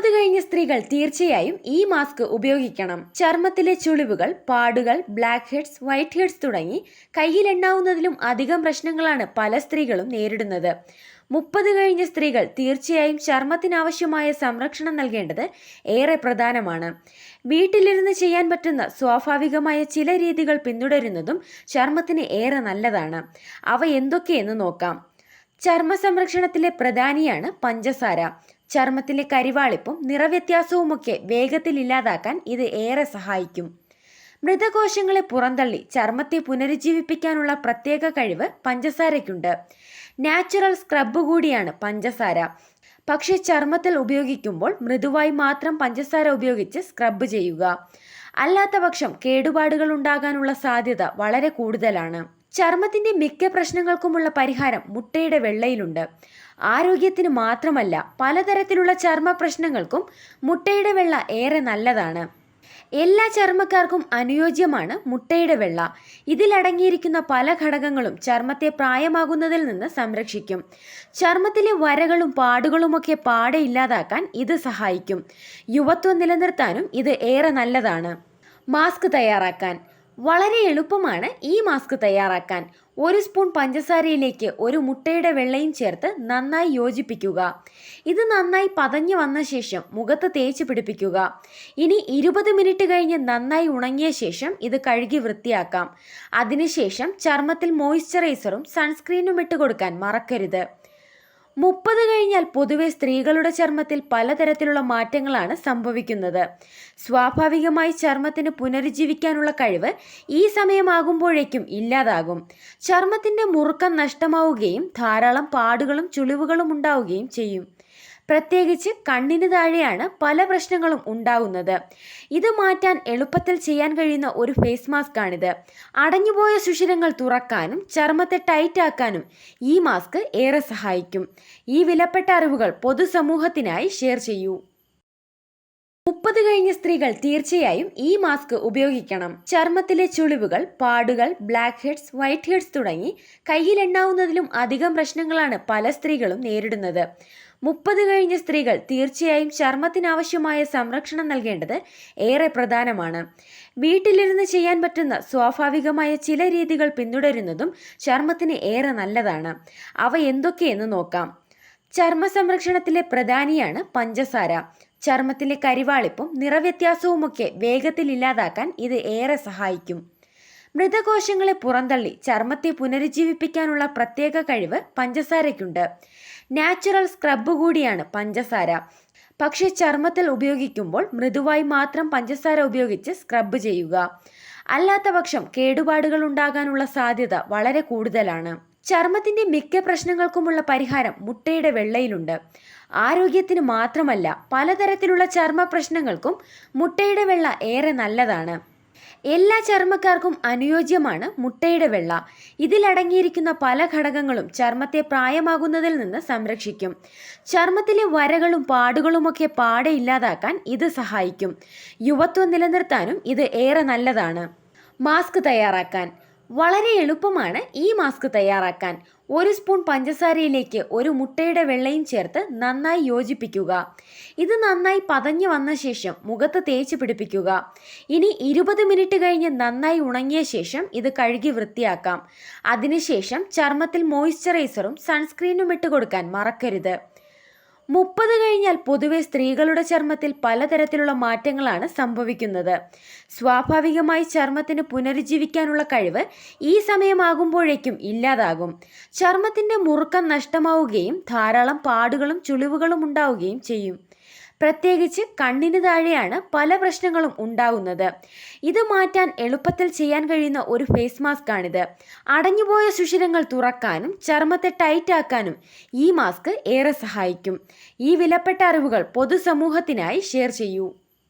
മുപ്പത് കഴിഞ്ഞ സ്ത്രീകൾ തീർച്ചയായും ഈ മാസ്ക് ഉപയോഗിക്കണം. ചർമ്മത്തിലെ ചുളിവുകൾ പാടുകൾ ബ്ലാക്ക് ഹെഡ്സ് വൈറ്റ് ഹെഡ്സ് തുടങ്ങി കയ്യിലെണ്ണാവുന്നതിലും അധികം പ്രശ്നങ്ങളാണ് പല സ്ത്രീകളും നേരിടുന്നത്. മുപ്പത് കഴിഞ്ഞ സ്ത്രീകൾ തീർച്ചയായും ചർമ്മത്തിനാവശ്യമായ സംരക്ഷണം നൽകേണ്ടത് ഏറെ പ്രധാനമാണ്. വീട്ടിലിരുന്ന് ചെയ്യാൻ പറ്റുന്ന സ്വാഭാവികമായ ചില രീതികൾ പിന്തുടരുന്നതും ചർമ്മത്തിന് ഏറെ നല്ലതാണ്. അവ എന്തൊക്കെയെന്ന് നോക്കാം. ചർമ്മ സംരക്ഷണത്തിലെ പ്രധാനിയാണ് പഞ്ചസാര. ചർമ്മത്തിലെ കരിവാളിപ്പും നിറവ്യത്യാസവുമൊക്കെ വേഗത്തിൽ ഇല്ലാതാക്കാൻ ഇത് ഏറെ സഹായിക്കും. മൃതകോശങ്ങളെ പുറന്തള്ളി ചർമ്മത്തെ പുനരുജ്ജീവിപ്പിക്കാനുള്ള പ്രത്യേക കഴിവ് പഞ്ചസാരയ്ക്കുണ്ട്. നാച്ചുറൽ സ്ക്രബ് കൂടിയാണ് പഞ്ചസാര. പക്ഷേ ചർമ്മത്തിൽ ഉപയോഗിക്കുമ്പോൾ മൃദുവായി മാത്രം പഞ്ചസാര ഉപയോഗിച്ച് സ്ക്രബ് ചെയ്യുക. അല്ലാത്ത പക്ഷം കേടുപാടുകൾ ഉണ്ടാകാനുള്ള സാധ്യത വളരെ കൂടുതലാണ്. ചർമ്മത്തിന്റെ മിക്ക പ്രശ്നങ്ങൾക്കുമുള്ള പരിഹാരം മുട്ടയുടെ വെള്ളയിലുണ്ട്. ആരോഗ്യത്തിന് മാത്രമല്ല പലതരത്തിലുള്ള ചർമ്മ പ്രശ്നങ്ങൾക്കും മുട്ടയുടെ വെള്ള ഏറെ നല്ലതാണ്. എല്ലാ ചർമ്മക്കാർക്കും അനുയോജ്യമാണ് മുട്ടയുടെ വെള്ള. ഇതിലടങ്ങിയിരിക്കുന്ന പല ഘടകങ്ങളും ചർമ്മത്തെ പ്രായമാകുന്നതിൽ നിന്ന് സംരക്ഷിക്കും. ചർമ്മത്തിലെ വരകളും പാടുകളുമൊക്കെ പാടെ ഇല്ലാതാക്കാൻ ഇത് സഹായിക്കും. യുവത്വം നിലനിർത്താനും ഇത് ഏറെ നല്ലതാണ്. മാസ്ക് തയ്യാറാക്കാൻ വളരെ എളുപ്പമാണ് ഈ മാസ്ക് തയ്യാറാക്കാൻ. ഒരു സ്പൂൺ പഞ്ചസാരയിലേക്ക് ഒരു മുട്ടയുടെ വെള്ളയും ചേർത്ത് നന്നായി യോജിപ്പിക്കുക. ഇത് നന്നായി പതഞ്ഞു വന്ന ശേഷം മുഖത്ത് തേച്ച് പിടിപ്പിക്കുക. ഇനി ഇരുപത് മിനിറ്റ് കഴിഞ്ഞ് നന്നായി ഉണങ്ങിയ ശേഷം ഇത് കഴുകി വൃത്തിയാക്കാം. അതിനുശേഷം ചർമ്മത്തിൽ മോയ്സ്ചറൈസറും സൺസ്ക്രീനും ഇട്ട് കൊടുക്കാൻ മറക്കരുത്. മുപ്പത് കഴിഞ്ഞാൽ പൊതുവെ സ്ത്രീകളുടെ ചർമ്മത്തിൽ പലതരത്തിലുള്ള മാറ്റങ്ങളാണ് സംഭവിക്കുന്നത്. സ്വാഭാവികമായി ചർമ്മത്തിന് പുനരുജ്ജീവിക്കാനുള്ള കഴിവ് ഈ സമയമാകുമ്പോഴേക്കും ഇല്ലാതാകും. ചർമ്മത്തിന്റെ മുറുക്കം നഷ്ടമാവുകയും ധാരാളം പാടുകളും ചുളിവുകളും ഉണ്ടാവുകയും ചെയ്യും. പ്രത്യേകിച്ച് കണ്ണിന് താഴെയാണ് പല പ്രശ്നങ്ങളും ഉണ്ടാകുന്നത് ഇത് മാറ്റാൻ എളുപ്പത്തിൽ ചെയ്യാൻ കഴിയുന്ന ഒരു ഫേസ് മാസ്ക് ആണിത് അടഞ്ഞുപോയ സുഷിരങ്ങൾ തുറക്കാനും ചർമ്മത്തെ ടൈറ്റ് ആക്കാനും ഈ മാസ്ക് ഏറെ സഹായിക്കും. ഈ വിലപ്പെട്ട അറിവുകൾ പൊതുസമൂഹത്തിനായി ഷെയർ ചെയ്യൂ. മുപ്പത് കഴിഞ്ഞ സ്ത്രീകൾ തീർച്ചയായും ഈ മാസ്ക് ഉപയോഗിക്കണം. ചർമ്മത്തിലെ ചുളിവുകൾ പാടുകൾ ബ്ലാക്ക് ഹെഡ്സ് വൈറ്റ് ഹെഡ്സ് തുടങ്ങി കയ്യിലെണ്ണാവുന്നതിലും അധികം പ്രശ്നങ്ങളാണ് പല സ്ത്രീകളും നേരിടുന്നത്. മുപ്പത് കഴിഞ്ഞ സ്ത്രീകൾ തീർച്ചയായും ചർമ്മത്തിനാവശ്യമായ സംരക്ഷണം നൽകേണ്ടത് ഏറെ പ്രധാനമാണ്. വീട്ടിലിരുന്ന് ചെയ്യാൻ പറ്റുന്ന സ്വാഭാവികമായ ചില രീതികൾ പിന്തുടരുന്നതും ചർമ്മത്തിന് ഏറെ നല്ലതാണ്. അവ എന്തൊക്കെയെന്ന് നോക്കാം. ചർമ്മ സംരക്ഷണത്തിലെ പ്രധാനിയാണ് പഞ്ചസാര. ചർമ്മത്തിലെ കരിവാളിപ്പും നിറവ്യത്യാസവുമൊക്കെ വേഗത്തിൽ ഇല്ലാതാക്കാൻ ഇത് ഏറെ സഹായിക്കും. മൃതകോശങ്ങളെ പുറന്തള്ളി ചർമ്മത്തെ പുനരുജ്ജീവിപ്പിക്കാനുള്ള പ്രത്യേക കഴിവ് പഞ്ചസാരയ്ക്കുണ്ട്. നാച്ചുറൽ സ്ക്രബ് കൂടിയാണ് പഞ്ചസാര. പക്ഷെ ചർമ്മത്തിൽ ഉപയോഗിക്കുമ്പോൾ മൃദുവായി മാത്രം പഞ്ചസാര ഉപയോഗിച്ച് സ്ക്രബ് ചെയ്യുക. അല്ലാത്ത പക്ഷം കേടുപാടുകൾ ഉണ്ടാകാനുള്ള സാധ്യത വളരെ കൂടുതലാണ്. ചർമ്മത്തിന്റെ മിക്ക പ്രശ്നങ്ങൾക്കുമുള്ള പരിഹാരം മുട്ടയുടെ വെള്ളയിലുണ്ട്. ആരോഗ്യത്തിന് മാത്രമല്ല പലതരത്തിലുള്ള ചർമ്മ പ്രശ്നങ്ങൾക്കും മുട്ടയുടെ വെള്ള ഏറെ നല്ലതാണ്. എല്ലാ ചർമ്മക്കാർക്കും അനുയോജ്യമാണ് മുട്ടയുടെ വെള്ള. ഇതിലടങ്ങിയിരിക്കുന്ന പല ഘടകങ്ങളും ചർമ്മത്തെ പ്രായമാകുന്നതിൽ നിന്ന് സംരക്ഷിക്കും. ചർമ്മത്തിലെ വരകളും പാടുകളുമൊക്കെ പാടെ ഇല്ലാതാക്കാൻ ഇത് സഹായിക്കും. യുവത്വം നിലനിർത്താനും ഇത് ഏറെ നല്ലതാണ്. മാസ്ക് തയ്യാറാക്കാൻ. വളരെ എളുപ്പമാണ് ഈ മാസ്ക് തയ്യാറാക്കാൻ. ഒരു സ്പൂൺ പഞ്ചസാരയിലേക്ക് ഒരു മുട്ടയുടെ വെള്ളയും ചേർത്ത് നന്നായി യോജിപ്പിക്കുക. ഇത് നന്നായി പതഞ്ഞു വന്ന ശേഷം മുഖത്ത് തേച്ച് പിടിപ്പിക്കുക. ഇനി ഇരുപത് മിനിറ്റ് കഴിഞ്ഞ് നന്നായി ഉണങ്ങിയ ശേഷം ഇത് കഴുകി വൃത്തിയാക്കാം. അതിനുശേഷം ചർമ്മത്തിൽ മോയ്സ്ചറൈസറും സൺസ്ക്രീനും ഇട്ട് കൊടുക്കാൻ മറക്കരുത്. മുപ്പത് കഴിഞ്ഞാൽ പൊതുവെ സ്ത്രീകളുടെ ചർമ്മത്തിൽ പലതരത്തിലുള്ള മാറ്റങ്ങളാണ് സംഭവിക്കുന്നത്. സ്വാഭാവികമായി ചർമ്മത്തിന് പുനരുജ്ജീവിക്കാനുള്ള കഴിവ് ഈ സമയമാകുമ്പോഴേക്കും ഇല്ലാതാകും. ചർമ്മത്തിന്റെ മുറുക്കം നഷ്ടമാവുകയും ധാരാളം പാടുകളും ചുളിവുകളും ഉണ്ടാവുകയും ചെയ്യും. പ്രത്യേകിച്ച് കണ്ണിന് താഴെയാണ് പല പ്രശ്നങ്ങളും ഉണ്ടാകുന്നത് ഇത് മാറ്റാൻ എളുപ്പത്തിൽ ചെയ്യാൻ കഴിയുന്ന ഒരു ഫേസ് മാസ്ക് ആണിത് അടഞ്ഞുപോയ സുഷിരങ്ങൾ തുറക്കാനും ചർമ്മത്തെ ടൈറ്റ് ആക്കാനും ഈ മാസ്ക് ഏറെ സഹായിക്കും. ഈ വിലപ്പെട്ട അറിവുകൾ പൊതുസമൂഹത്തിനായി ഷെയർ ചെയ്യൂ.